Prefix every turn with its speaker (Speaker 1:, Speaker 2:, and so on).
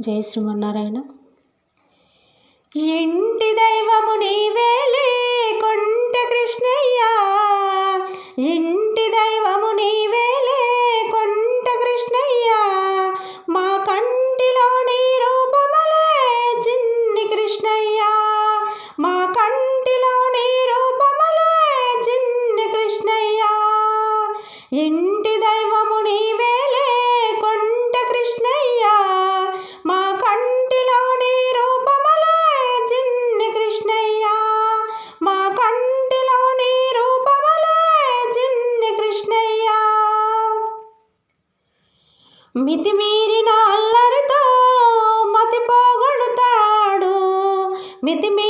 Speaker 1: జయ శ్రీమన్నారాయణ. ఇంటి దైవము నీవేలే కొంట కృష్ణయ్య. ఇంటి దైవము నీవేలే కొంట కృష్ణయ్య. మా కంటిలో నీ రూపమలే చిన్ని కృష్ణయ్య. మా కంటిలో నీ రూపమలే చిన్ని కృష్ణయ్య. ఇంటి దైవము నీ మితిమీరిన అల్లరితో మతి పోగొడతాడు మితిమీ